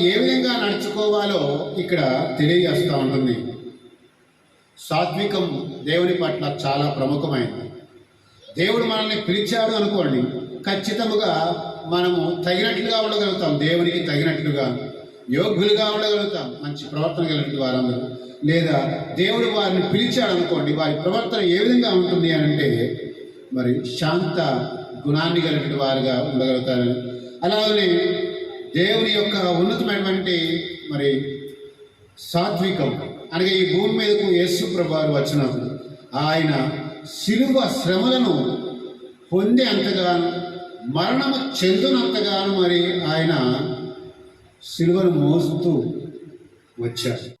ఏ విధంగా నడుచుకోవాలో ఇక్కడ తెలియజేస్తూ ఉంటుంది. సాత్వికం దేవుని పట్ల చాలా ప్రముఖమైనది దేవుడు మనల్ని పిలిచాడు అనుకోండి ఖచ్చితముగా మనము తగినట్లుగా ఉండగలుగుతాం దేవునికి తగినట్లుగా. యోగ్యులుగా ఉండగలుగుతాం మంచి ప్రవర్తన కలిగిన వారందరూ. లేదా దేవుడు వారిని పిలిచాడు అనుకోండి వారి ప్రవర్తన ఏ విధంగా ఉంటుంది అని అంటే మరి శాంత గుణాన్ని కలిగిన వారుగా ఉండగలుగుతారని. అలాగే దేవుని యొక్క ఉన్నతమైనటువంటి మరి సాత్వికం. అనగా ఈ భూమి మీదకు యేసు ప్రభువారు వచ్చినప్పుడు ఆయన శిలువ శ్రమలను పొందే అంతగాను మరణము చెందునంతగాను మరి ఆయన శిలువను మోస్తూ వచ్చారు.